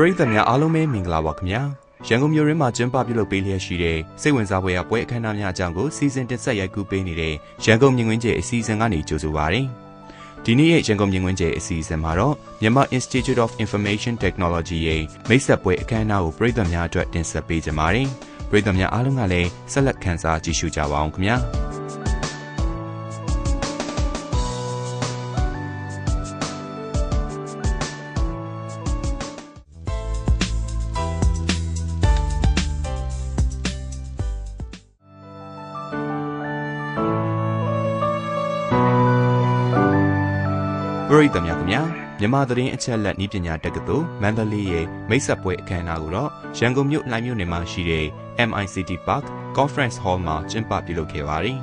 ပရိသတ်များအားလုံးပဲမင်္ဂလာပါခင်ဗျာရန်ကုန်မြို့ရင်းမှာကျင်းပပြုလုပ်ပေးလျက်ရှိတဲ့စိတ်ဝင်စားဖွယ်ရာပွဲအခမ်းအနားများအကြောင်းကိုစီစဉ်တင်ဆက်ရိုက်ကူးပေးနေတဲ့ရန်ကုန်မြင်ကွင်းကျဲအစီအစဉ်ကနေကြိုဆိုပါရစေဒီနေ့ရဲ့ရန်ကုန်မြင်ကွင်းကျဲအစီအစဉ်မှာတော့မြန်မာ Institute of Information Technology ရဲ့မိတ်ဆက်ပွဲအခမ်းအနားကိုပရိသတ်များအတွက်တင်ဆက်ပေးကြပါမယ်ပရိသတ်များအားလုံးကလည်းဆက်လက်ခန်းစားကြည့်ရှုကြပါအောင်ခင်ဗျာ ရိသတ်များခင်ဗျာမြန်မာသတင်းအချက်အလက်ဤပညာတက္ကသိုလ်မန္တလေးရဲ့မိတ်ဆက်ပွဲအခမ်းအနားကိုတော့ရန်ကုန်မြို့လှိုင်မြို့နယ်မှာရှိတဲ့ MICT Park Conference Hall မှာကျင်းပပြုလုပ်ခဲ့ပါတယ်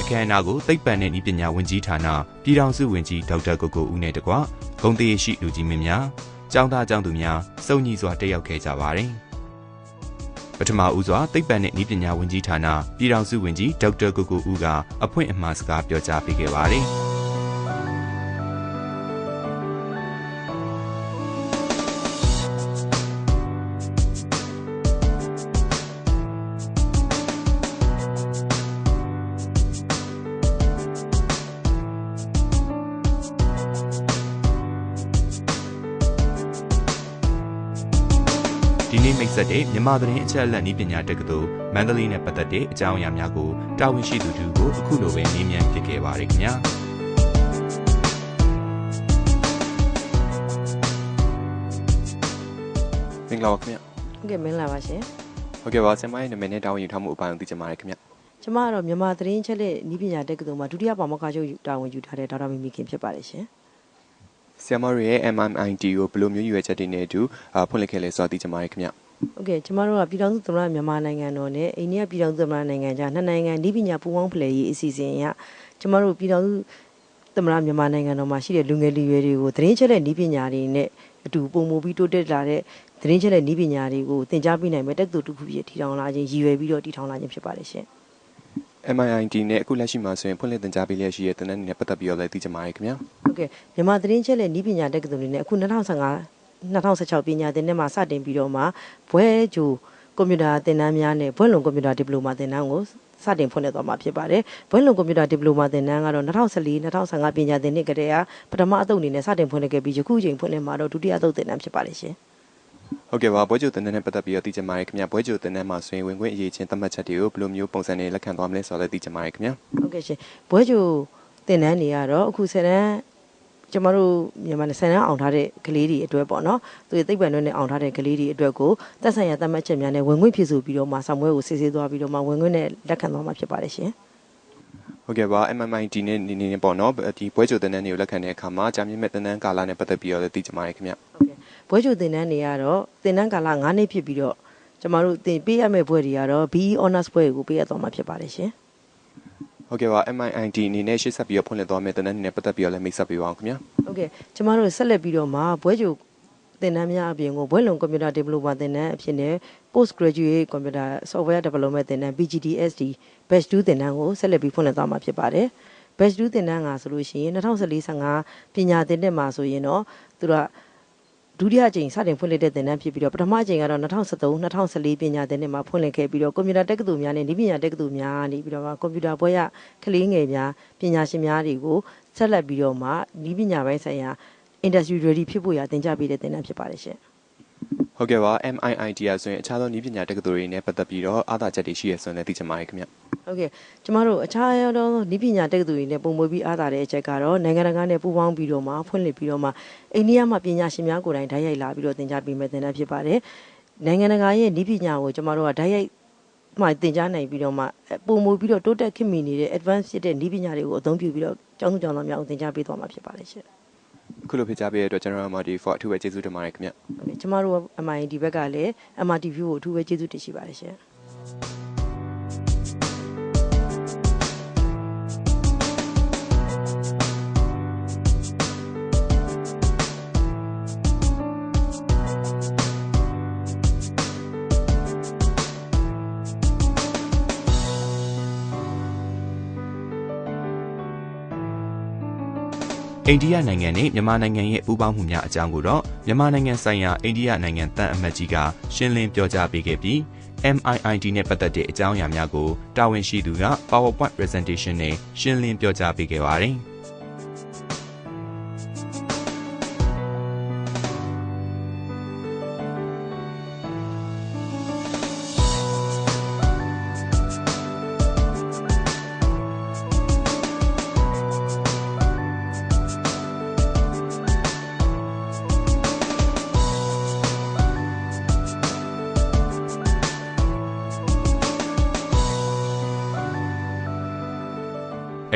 အခမ်းအနားကိုသိပ္ပံနဲ့ဤပညာဝန်ကြီးဌာနပြည်ထောင်စုဝန်ကြီးဒေါက်တာကိုကိုဦးနဲ့တကွဂုံတည်ရှိလူကြီးမင်းများကျောင်းသားကျောင်းသူများစုံညီစွာတက်ရောက်ခဲ့ကြပါတယ် ပထမဦးစွာသိပ္ပံနဲ့ဤပညာဝန်ကြီးဌာနပြည်ထောင်စုဝန်ကြီးဒေါက်တာကိုကိုဦးကအဖွင့်အမှားစကားပြောကြားပေးခဲ့ပါတယ်။ ဆက်တဲ့မြန်မာသတင်းအချက်အလက်နည်းပညာတက္ကသိုလ်မန္တလေးနဲ့ပတ်သက်တဲ့အကြောင်းအရာများကိုတာဝန်ရှိသူတို့ကိုအခုလိုပဲနင်းမြန်ဖြစ်ခဲ့ပါရခင်ဗျာမင်္ဂလာပါခင်ဗျဟုတ်ကဲ့မင်္ဂလာပါရှင်ဟုတ်ကဲ့ပါဆင်မရဲ့နာမည်နဲ့တာဝန်ယူထားမှုအပိုင်းကိုသိချင်ပါတယ်ခင်ဗျကျမကတော့မြန်မာသတင်းချက်လက်ဤပညာတက္ကသိုလ်မှာဒုတိယပါမောက္ခချုပ်တာဝန်ယူထားတဲ့ဒေါက်တာမီမီခင်ဖြစ်ပါတယ်ရှင်ဆရာမတို့ရဲ့ MMIT ကိုဘယ်လိုမျိုးရွေးချက်တွေနဲ့အတူအာဖွင့်လှစ်ခဲ့လဲဆိုတာသိချင်ပါတယ်ခင်ဗျ ဟုတ်ကဲ့ကျမတို့ကပြည်ထောင်စုသမ္မတမြန်မာနိုင်ငံတော်နဲ့အိန္ဒိယပြည်ထောင်စုသမ္မတနိုင်ငံကြားနှစ်နိုင်ငံဤပညာပူးပေါင်းဖလှယ်ရေးအစီအစဉ်အရကျမတို့ပြည်ထောင်စုသမ္မတမြန်မာနိုင်ငံတော်မှာရှိတဲ့လူငယ်လူရွယ်တွေကိုသတင်းချက်လက်ဤပညာတွေနဲ့အတူပုံမူပြီးတိုးတက်လာတဲ့သတင်းချက်လက်ဤပညာတွေကိုသင်ကြားပေးနိုင်မဲ့တက္ကသိုလ်တစ်ခုဖြစ်ထီထောင်လာခြင်းရည်ရွယ်ပြီးတော့တည်ထောင်လာခြင်းဖြစ်ပါတယ်ရှင် MIT နဲ့အခုလက်ရှိမှာဆိုရင်ဖွင့်လှစ်သင်ကြားပေးလျက်ရှိတဲ့တင်နန်းတွေနဲ့ပတ်သက်ပြီးတော့လည်းသိချင်ပါတယ်ခင်ဗျဟုတ်ကဲ့မြန်မာသတင်းချက်လက်ဤပညာတက္ကသိုလ်တွေနဲ့အခု2015 2016ပညာသင်နှစ်မှာစတင်ပြီးတော့မှဘွဲဂျိုကွန်ပျူတာသင်တန်းများနဲ့ဘွဲလွန်ကွန်ပျူတာဒီပလိုမာသင်တန်းကိုစတင်ဖွင့်လှစ်သွားမှာဖြစ်ပါတယ်။ဘွဲလွန်ကွန်ပျူတာဒီပလိုမာသင်တန်းကတော့2014 2015ပညာသင်နှစ်ကတည်းကပထမအသုတ်အနေနဲ့စတင်ဖွင့်လှစ်ခဲ့ပြီးယခုချိန်ဖွင့်လှစ်မှာတော့ဒုတိယအသုတ်သင်တန်းဖြစ်ပါတယ်ရှင်ဟုတ်ကဲ့ပါဘွဲကျိုတင်နန်းနဲ့ပတ်သက်ပြီးတော့သိချင်ပါတယ်ခင်ဗျဘွဲကျိုတင်နန်းမှာဆိုရင်ဝင်ခွင့်အရေးချင်းသတ်မှတ်ချက်တွေကိုဘယ်လိုမျိုးပုံစံနဲ့လက်ခံသွားမလဲဆိုတာလည်းသိချင်ပါတယ်ခင်ဗျ။ဟုတ်ကဲ့ရှင်။ဘွဲဂျိုသင်တန်းတွေကတော့အခုဆယ်တန်း ကျမတို့မြန်မာနဲ့ဆယ်တန်းအောင်ထားတဲ့ကလေးတွေအတွက်ပေါ့နော်။သူတွေသိပ္ပံတွင်းနဲ့အောင်ထားတဲ့ကလေးတွေအတွက်ကိုသက်ဆိုင်ရာသတ်မှတ်ချက်များနဲ့ဝင်ခွင့်ဖြစ်ဆိုပြီးတော့မှဆောင်ပွဲကိုစစ်ဆေးသွားပြီးတော့မှဝင်ခွင့်နဲ့လက်ခံသွားမှာဖြစ်ပါတယ်ရှင်။ဟုတ်ကဲ့ပါ MMIT နဲ့နေနေပေါ့နော်ဒီဘွဲကျိုတင်နန်းတွေကိုလက်ခံတဲ့အခါမှာကြာမြင့်မဲ့တင်နန်းကာလနဲ့ပတ်သက်ပြီးတော့လည်းသိချင်ပါတယ်ခင်ဗျဟုတ်ကဲ့ဘွဲချိုသင်တန်းတွေကတော့သင်တန်းကာလ9နှစ်ဖြစ်ပြီးတော့ကျမတို့သင်ပေးရမယ့်ဘွဲတွေကတော့ BE Honors ဘွဲကိုပေးရသွားမှာဖြစ်ပါတယ်ရှင် ဟုတ်ကဲ့ပါ MIT အနေနဲ့ရှေ့ဆက်ပြီးတော့ဖွင့်လှစ်သွားမယ့်တင်နန်းတွေနဲ့ပတ်သက်ပြီးတော့လည်းမိတ်ဆက်ပေးပါအောင်ခင်ဗျဟုတ်ကဲ့ကျမတို့ဆက်လက်ပြီးတော့မှဘွဲချိုသင်တန်းများအပြင်ကိုဘွဲလုံကွန်ပျူတာ developer သင်တန်းအဖြစ်နဲ့ post graduate computer software development သင်တန်း PGDSD batch 2သင်တန်းကိုဆက်လက်ပြီးဖွင့်လှစ်သွားမှာဖြစ်ပါတယ် batch 2သင်တန်းကဆိုလို့ရှိရင်2014-15ပညာသင်နှစ်မှာဆိုရင်တော့သူက ဒုတိယအကြိမ်စတင်ဖွင့်လှစ်တဲ့သင်တန်းဖြစ်ပြီးတော့ပထမအကြိမ်ကတော့2013-2014ပညာသင်နှစ်မှာဖွင့်လှစ်ခဲ့ပြီးတော့ကွန်ပျူတာတက္ကသိုလ်များနဲ့ဤပညာတက္ကသိုလ်များနေပြီးတော့မှကွန်ပျူတာဘွဲရကလေးငယ်များပညာရှင်များတွေကိုဆက်လက်ပြီးတော့မှဤပညာပိုင်းဆိုင်ရာ industry ready ဖြစ်ဖို့ရသင်ကြားပေးတဲ့သင်တန်းဖြစ်ပါတယ်ရှင်ဟုတ်ကဲ့ပါ MIIT ရဆိုရင်အခြားသောနည်းပညာတက္ကသိုလ်တွေနဲ့ပတ်သက်ပြီးတော့အားသာချက်တွေရှိရဆိုရင်လည်းသိချင်ပါတယ်ခင်ဗျ ဟုတ်ကဲ့ကျမတို့အခြားသောဤပညာတက္ကသိုလ်တွေနဲ့ပုံမွေးပြီးအားသာတဲ့အချက်ကတော့နိုင်ငံတကာနဲ့ပူးပေါင်းပြီးတော့မှဖွင့်လှစ်ပြီးတော့မှအိန္ဒိယမှာပညာရှင်များကိုယ်တိုင်ဓာတ်ရိုက်လာပြီးတော့သင်ကြားပေးမဲ့သင်တန်းဖြစ်ပါတယ်နိုင်ငံတကာရဲ့ဤပညာကိုကျမတို့ကဓာတ်ရိုက်မှသင်ကြားနိုင်ပြီးတော့မှပုံမွေးပြီးတော့တိုးတက်ခင်မီနေတဲ့ advance ဖြစ်တဲ့ဤပညာတွေကိုအသုံးပြုပြီးတော့ကျောင်းသူကျောင်းသားများကိုသင်ကြားပေးသွားမှာဖြစ်ပါတယ်ရှင်အခုလိုဖြစ်ကြပေးတဲ့အတွက်ကျွန်တော်တို့ MIT for အထူးပဲကျေးဇူးတင်ပါတယ်ခင်ဗျဟုတ်ကဲ့ကျမတို့ MIT ဘက်ကလည်း MRTV ကိုအထူးပဲကျေးဇူးတင်ရှိပါတယ်ရှင် အိန္ဒိယနိုင်ငံနဲ့မြန်မာနိုင်ငံရဲ့ပူးပေါင်းမှုများအကြောင်းကိုတော့မြန်မာနိုင်ငံဆိုင်ရာအိန္ဒိယနိုင်ငံတန်အမတ်ကြီးကရှင်းလင်းပြောကြားပေးခဲ့ပြီး MIID နဲ့ပတ်သက်တဲ့အကြောင်းအရာများကိုတာဝန်ရှိသူက PowerPoint presentation နဲ့ရှင်းလင်းပြောကြားပေးခဲ့ပါတယ်။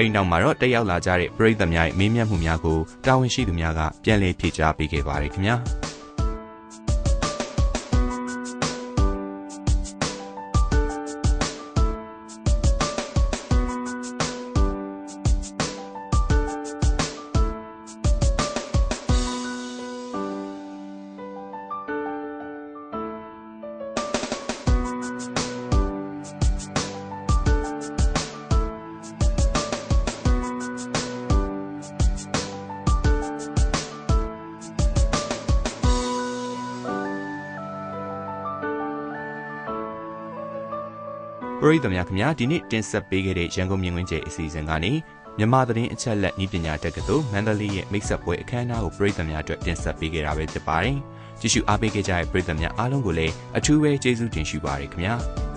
အဲဒီနောက်မှာတော့တက်ရောက်လာကြတဲ့ပရိသတ်များရဲ့မေးမြန်းမှုများကိုတာဝန်ရှိသူများကပြန်လည်ဖြေကြားပေးခဲ့ပါတယ်ခင်ဗျာ။။ ပရိသတ်များခင်ဗျာဒီနေ့တင်ဆက်ပေးခဲ့တဲ့ရန်ကုန်မြင်ကွင်းကျဲအစီအစဉ်ကနေမြန်မာသတင်းအချက်လက်ဤပညာတက္ကသိုလ်မန္တလေးရဲ့မိတ်ဆက်ပွဲအခမ်းအနားကိုပရိသတ်များအတွက်တင်ဆက်ပေးခဲ့တာပဲဖြစ်ပါတယ်။ကြည့်ရှုအားပေးခဲ့ကြတဲ့ပရိသတ်များအားလုံးကိုလည်းအထူးပဲကျေးဇူးတင်ရှိပါရခင်ဗျာ။